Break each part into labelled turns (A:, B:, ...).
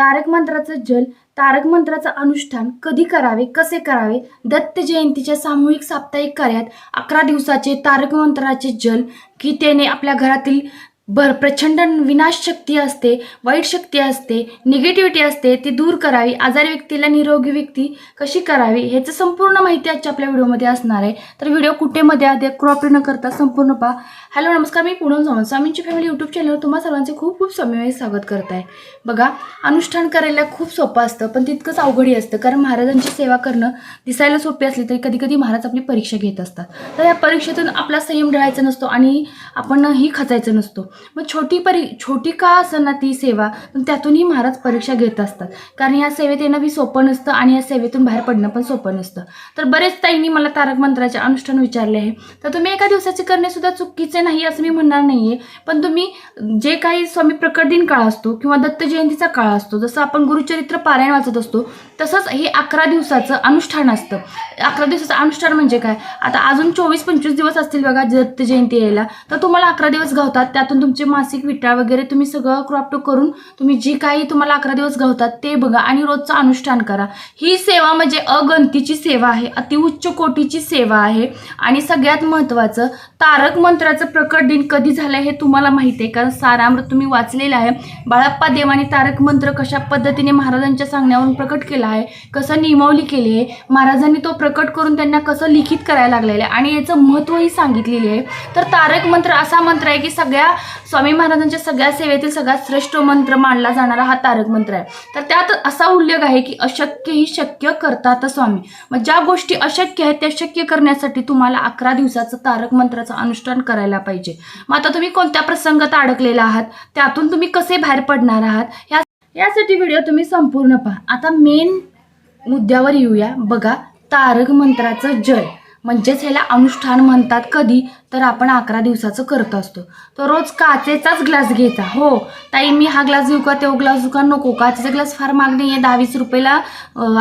A: तारक मंत्राचं जल तारक मंत्राचं अनुष्ठान कधी करावे कसे करावे? दत्त जयंतीच्या सामूहिक साप्ताहिक कार्यात अकरा दिवसाचे तारक मंत्राचे जल की त्याने आपल्या घरातील भर प्रचंड विनाश शक्ती असते वाईट शक्ती असते निगेटिव्हिटी असते ती दूर करावी आजारी व्यक्तीला निरोगी व्यक्ती कशी करावी ह्याचं संपूर्ण माहिती आजच्या आपल्या व्हिडिओमध्ये असणार आहे. तर व्हिडिओ कुठेमध्ये आधी क्रॉप न करता संपूर्ण पहा. हॅलो नमस्कार मी पूनम सावंत स्वामींची फॅमिली यूट्यूब चॅनलवर तुम्हा सर्वांचे खूप खूप स्वामी स्वागत करत आहे बघा अनुष्ठान करायला खूप सोपं असतं पण तितकंच अवघडही असतं कारण महाराजांची सेवा करणं दिसायला सोपी असली तरी कधी कधी महाराज आपली परीक्षा घेत असतात. तर या परीक्षेतून आपला संयम ढळायचा नसतो आणि आपण ही खचायचं नसतो. मग छोटी परी छोटी का असं ना ती सेवा? पण त्यातूनही महाराज परीक्षा घेत असतात. कारण या सेवेत येणं बी सोपं नसतं आणि या सेवेतून बाहेर पडणं पण सोपं नसतं. तर बरेच ताईंनी मला तारक मंत्राचे अनुष्ठान विचारले आहे. तर तुम्ही एका दिवसाचे करणेसुद्धा चुकीचे नाही असं मी म्हणणार नाही आहे पण तुम्ही जे काही स्वामी प्रकट दिन काळ असतो किंवा दत्त जयंतीचा काळ असतो जसं आपण गुरुचरित्र पारायण वाचत असतो तसंच हे अकरा दिवसाचं अनुष्ठान असतं. अकरा दिवसाचं अनुष्ठान म्हणजे काय? आता अजून चोवीस पंचवीस दिवस असतील बघा दत्त जयंती यायला. तर तुम्हाला अकरा दिवस गावतात त्यातून तुमचे मासिक विटाळ वगैरे तुम्ही सगळं क्रॉपटो करून तुम्ही जी काही तुम्हाला अकरा दिवस गावतात ते बघा आणि रोजचं अनुष्ठान करा. ही सेवा म्हणजे अगंतीची सेवा आहे अतिउच्च कोटीची सेवा आहे आणि सगळ्यात महत्त्वाचं तारक मंत्राचं प्रकट दिन कधी झालं हे तुम्हाला माहिती आहे. कारण सारामृत तुम्ही वाचलेलं आहे. बाळप्पा देवाने तारक मंत्र कशा पद्धतीने महाराजांच्या सांगण्यावरून प्रकट केला आहे कसं नियमावली केली आहे महाराजांनी तो प्रकट करून त्यांना कसं लिखित करायला लागलेलं आहे आणि याचं महत्त्वही सांगितलेलं आहे. तर तारक मंत्र असा मंत्र आहे की सगळ्या स्वामी महाराजांच्या सगळ्या सेवेतील सगळ्यात श्रेष्ठ मंत्र मानला जाणारा हा तारक मंत्र आहे. तर त्यात असा उल्लेख आहे की अशक्य ही शक्य करतात स्वामी. मग ज्या गोष्टी अशक्य आहेत त्या शक्य करण्यासाठी तुम्हाला अकरा दिवसाचं तारक मंत्राचं अनुष्ठान करायला पाहिजे. मग आता तुम्ही कोणत्या प्रसंगात अडकलेला आहात? त्यातून तुम्ही कसे बाहेर पडणार आहात? या यासाठी व्हिडिओ तुम्ही संपूर्ण पहा. आता मेन मुद्द्यावर येऊया. बघा तारक मंत्राचं जय. म्हणजेच ह्याला अनुष्ठान म्हणतात कधी तर आपण अकरा दिवसाचं करत असतो. तर रोज काचेचाच ग्लास घ्यायचा. हो ताई मी हा ग्लास घेऊ का तो ग्लास घेऊ का? नको काचेचा ग्लास फार मागणी आहे दहावीस रुपयाला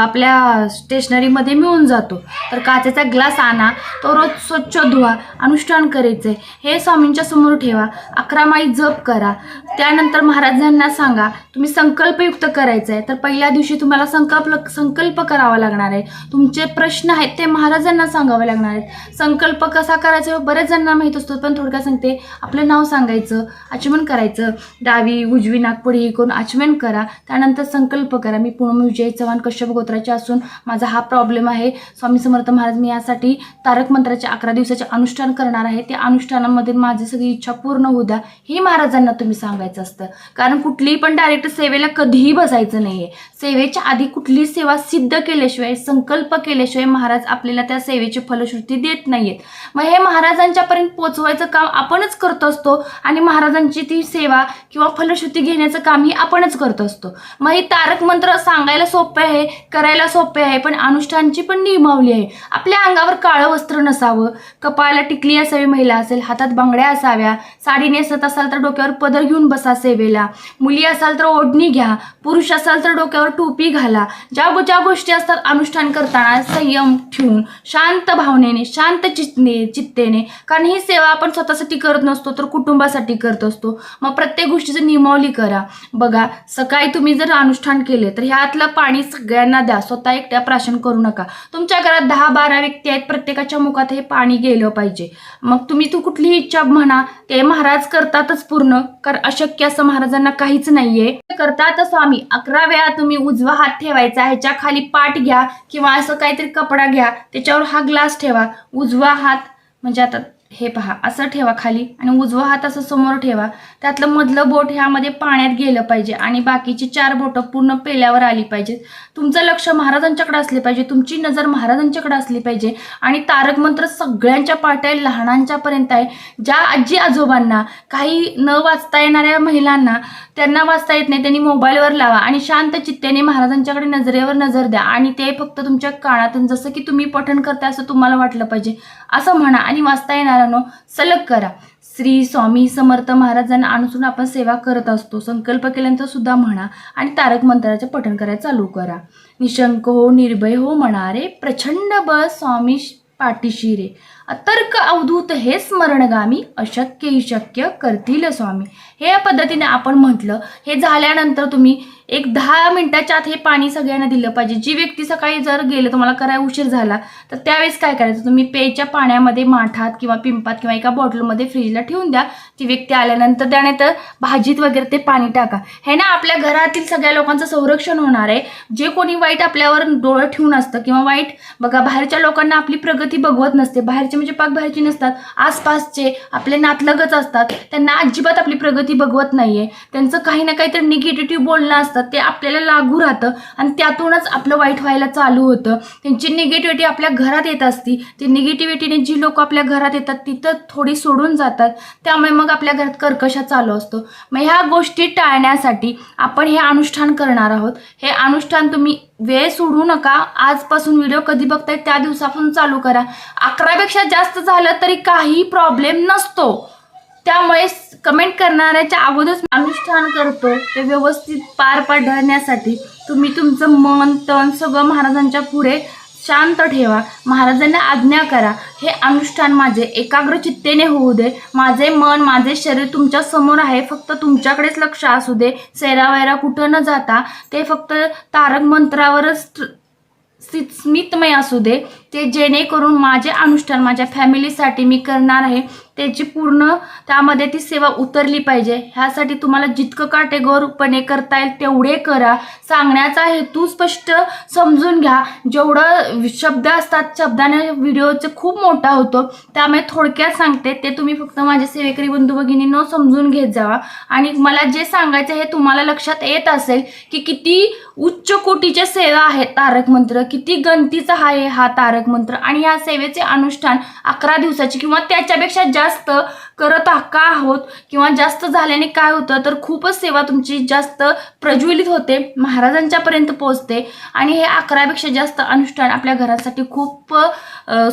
A: आपल्या स्टेशनरीमध्ये मिळून जातो. तर काचेचा ग्लास आणा तो रोज स्वच्छ धुवा अनुष्ठान करायचं हे स्वामींच्या समोर ठेवा. अकरा माळी जप करा. त्यानंतर महाराजांना सांगा तुम्ही संकल्पयुक्त करायचं आहे तर पहिल्या दिवशी तुम्हाला संकल्प संकल्प करावा लागणार आहे. तुमचे प्रश्न आहेत ते महाराजांना सांगावे लागणार आहेत. संकल्प कसा करायचा बऱ्याच जणांना माहीत असतो पण थोडक्यात सांगते. आपलं नाव सांगायचं आचमन करायचं. डावी उजवी नागपुडी हे करून आचमन करा. त्यानंतर संकल्प करा. मी पूर्ण विजय चव्हाण कश्यप गोत्राचे असून माझा हा प्रॉब्लेम आहे. स्वामी समर्थ महाराज मी यासाठी तारक मंत्राचे अकरा दिवसाचे अनुष्ठान करणार आहे. त्या अनुष्ठानामध्ये माझी सगळी इच्छा पूर्ण होऊ द्या. हे महाराजांना तुम्ही सांगायचं असतं. कारण कुठलीही पण डायरेक्ट सेवेला कधीही बसायचं नाही आहे सेवेच्या आधी कुठलीही सेवा सिद्ध केल्याशिवाय संकल्प केल्याशिवाय महाराज आपल्याला त्या सेवेचे फल फलश्रुती देत नाहीयेत. मग हे महाराजांच्यापर्यंत पोचवायचं काम आपणच करत असतो आणि महाराजांची ती सेवा किंवा फलश्रुती घेण्याचं काम ही आपणच करत असतो. मग हे तारक मंत्र सांगायला सोपे आहे करायला सोपे आहे पण अनुष्ठानची पण नियमावली आहे. आपल्या अंगावर काळं वस्त्र नसावं कपाळाला टिकली असावी महिला असेल हातात बांगड्या असाव्या साडी नेसत असाल तर डोक्यावर पदर घेऊन बसा सेवेला. मुली असाल तर ओढणी घ्या पुरुष असाल तर डोक्यावर टोपी घाला. ज्या ज्या गोष्टी असतात अनुष्ठान करताना संयम ठेवून शांत भावनेने शांत चित्ते चित्तेने. कारण ही सेवा आपण स्वतःसाठी करत नसतो तर कुटुंबासाठी करत असतो. मग प्रत्येक गोष्टीचं नियमावली करा. बघा सकाळी तुम्ही जर अनुष्ठान केले तर ह्यातलं पाणी सगळ्यांना द्या. स्वतः एकट्या प्राशन करू नका. तुमच्या घरात दहा बारा व्यक्ती आहेत प्रत्येकाच्या मुखात हे पाणी गेलं पाहिजे. मग तुम्ही तू कुठलीही इच्छा म्हणा ते महाराज करतातच पूर्ण. कर अशक्य असं महाराजांना काहीच नाहीये. करतात स्वामी. अकरा वेळा तुम्ही उजवा हात ठेवायचा ह्याच्या खाली पाठ घ्या किंवा असं काहीतरी कपडा घ्या त्याच्यावर हा ग्लास ठेवा. उजवा हात म्हणजे आता हे पहा असं ठेवा खाली आणि उजवा हात असं समोर ठेवा. त्यातलं मधलं बोट ह्यामध्ये पाण्यात गेलं पाहिजे आणि बाकीची चार बोटं पूर्ण पेल्यावर आली पाहिजेत. तुमचं लक्ष महाराजांच्याकडे असले पाहिजे तुमची नजर महाराजांच्याकडे असली पाहिजे आणि तारक मंत्र सगळ्यांच्या पाठ आहे लहानांच्यापर्यंत आहे. ज्या आजी आजोबांना काही न वाचता येणाऱ्या महिलांना त्यांना वाचता येत नाही त्यांनी मोबाईलवर लावा आणि शांत चित्तेने महाराजांच्याकडे नजरेवर नजर द्या आणि ते फक्त तुमच्या कानातून जसं की तुम्ही पठण करता असं तुम्हाला वाटलं पाहिजे. असं म्हणा आणि वाचता येणार मित्रांनो सलग करा. श्री स्वामी समर्थ महाराजांना अनुसरून आपण सेवा करत असतो. संकल्प केल्यानंतर सुद्धा म्हणा आणि तारक मंत्राचे पठण करायला चालू करा. निशंक हो निर्भय हो म्हणारे प्रचंड बळ स्वामी पाठीशी रे अतर्क अवधूत हे स्मरणगामी अशक्य ही शक्य करतील स्वामी. हे या पद्धतीने आपण म्हटलं. हे झाल्यानंतर तुम्ही एक दहा मिनिटाच्या आत हे पाणी सगळ्यांना दिलं पाहिजे. जी व्यक्ती सकाळी जर गेलं तुम्हाला करायला उशीर झाला तर त्यावेळेस काय करायचं? तुम्ही प्यायच्या पाण्यामध्ये माठात किंवा पिंपात किंवा एका बॉटलमध्ये फ्रीजला ठेवून द्या. ती व्यक्ती आल्यानंतर त्याने तर भाजीत वगैरे ते पाणी टाका. हे ना आपल्या घरातील सगळ्या लोकांचं संरक्षण होणार आहे. जे कोणी वाईट आपल्यावर डोळं ठेवून असतं किंवा वाईट बघा बाहेरच्या लोकांना आपली प्रगती बघवत नसते. बाहेरचे म्हणजे पाकबाहेरची नसतात. आसपासचे आपले नातलगच असतात. त्यांना अजिबात आपली प्रगती बघवत नाहीये. त्यांचं काही ना काहीतरी निगेटिव्ह बोलणं असतं. ते आपल्याला लागू राहतं आणि त्यातूनच आपलं वाईट व्हायला चालू होतं. त्यांची निगेटिव्हिटी आपल्या घरात येत असती. ती निगेटिव्हिटीने जी लोक आपल्या घरात येतात तिथं थोडी सोडून जातात. त्यामुळे मग आपल्या घरात कर्कशा चालू असतो. मग ह्या गोष्टी टाळण्यासाठी आपण हे अनुष्ठान करणार आहोत. हे अनुष्ठान तुम्ही वेळ सोडू नका. आजपासून व्हिडिओ कधी बघताय त्या दिवसापासून चालू करा. अकरापेक्षा जास्त झालं तरी काही प्रॉब्लेम नसतो. त्यामुळे कमेंट करणाऱ्याच्या अगोदरच अनुष्ठान करतो. ते व्यवस्थित पार पाडण्यासाठी तुम्ही तुमचं मन तन सगळं महाराजांच्या पुढे शांत ठेवा. महाराजांना आज्ञा करा. हे अनुष्ठान माझे एकाग्र चित्तेने होऊ दे. माझे मन माझे शरीर तुमच्यासमोर आहे. फक्त तुमच्याकडेच लक्ष असू दे. सैरावैरा कुठं न जाता ते फक्त तारक मंत्रावरच स्मितमय असू दे. ते जेणेकरून माझे अनुष्ठान माझ्या फॅमिलीसाठी मी करणार आहे. त्याची पूर्ण त्यामध्ये ती सेवा उतरली पाहिजे. ह्यासाठी तुम्हाला जितकं काटेगोरपणे करता येईल तेवढे करा. सांगण्याचा हेतू स्पष्ट समजून घ्या. जेवढं शब्द असतात शब्दाने व्हिडिओचं खूप मोठा होतो. त्यामुळे थोडक्यात सांगते ते तुम्ही फक्त माझे सेवेकरी बंधू न समजून घेत जावा. आणि मला जे सांगायचं हे तुम्हाला लक्षात येत असेल की किती उच्च कोटीच्या सेवा आहेत तारक मंत्र किती गणतीचा आहे हा तारक मंत्र. आणि या सेवेचे अनुष्ठान अकरा दिवसाचे किंवा त्याच्यापेक्षा जास्त करत का आहोत किंवा जास्त झाल्याने काय होतं तर खूपच सेवा तुमची जास्त प्रज्वलित होते महाराजांच्यापर्यंत पोहोचते. आणि हे अकरापेक्षा जास्त अनुष्ठान आपल्या घरासाठी खूप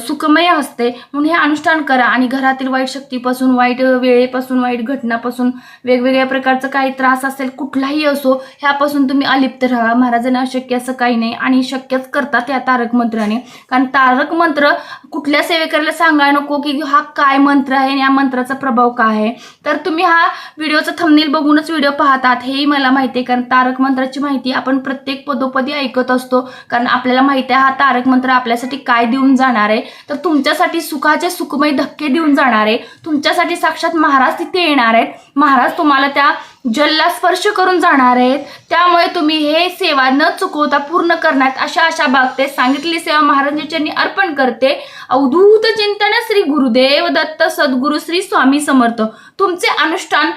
A: सुखमय असते. म्हणून हे अनुष्ठान करा. आणि घरातील वाईट शक्तीपासून वाईट वेळेपासून वाईट घटनापासून वेगवेगळ्या प्रकारचं काही त्रास असेल कुठलाही असो ह्यापासून तुम्ही अलिप्त राहा. महाराजांना अशक्य असं काही नाही. आणि शक्यच करतात या तारक मंत्राने. कारण तारक मंत्र कुठल्या सेवेकऱ्याला सांगायला नको की हा काय मंत्र आहे आणि या मंत्राचा प्रभाव काय आहे? तर तुम्ही हा व्हिडिओचा थंबनेल बघूनच व्हिडिओ पाहतात हेही मला माहिती आहे. कारण तारक मंत्राची माहिती आपण प्रत्येक पदोपदी ऐकत असतो. कारण आपल्याला माहिती आहे हा तारक मंत्र आपल्यासाठी काय देऊन जाणार आहे? तर तुमच्यासाठी सुखाचे सुखमय धक्के देऊन जाणार आहे. तुमच्यासाठी साक्षात महाराज तिथे येणार आहेत. महाराज तुम्हाला त्या जलला स्पर्श करून जाणार आहेत. त्यामुळे तुम्ही हे सेवा न चुकवता पूर्ण करण्यात अशा अशा बाबतीत सांगितली सेवा महाराजांच्या अर्पण करते. अवधूत चिंतन श्री गुरुदेव दत्त सद्गुरु श्री स्वामी समर्थ. तुमचे अनुष्ठान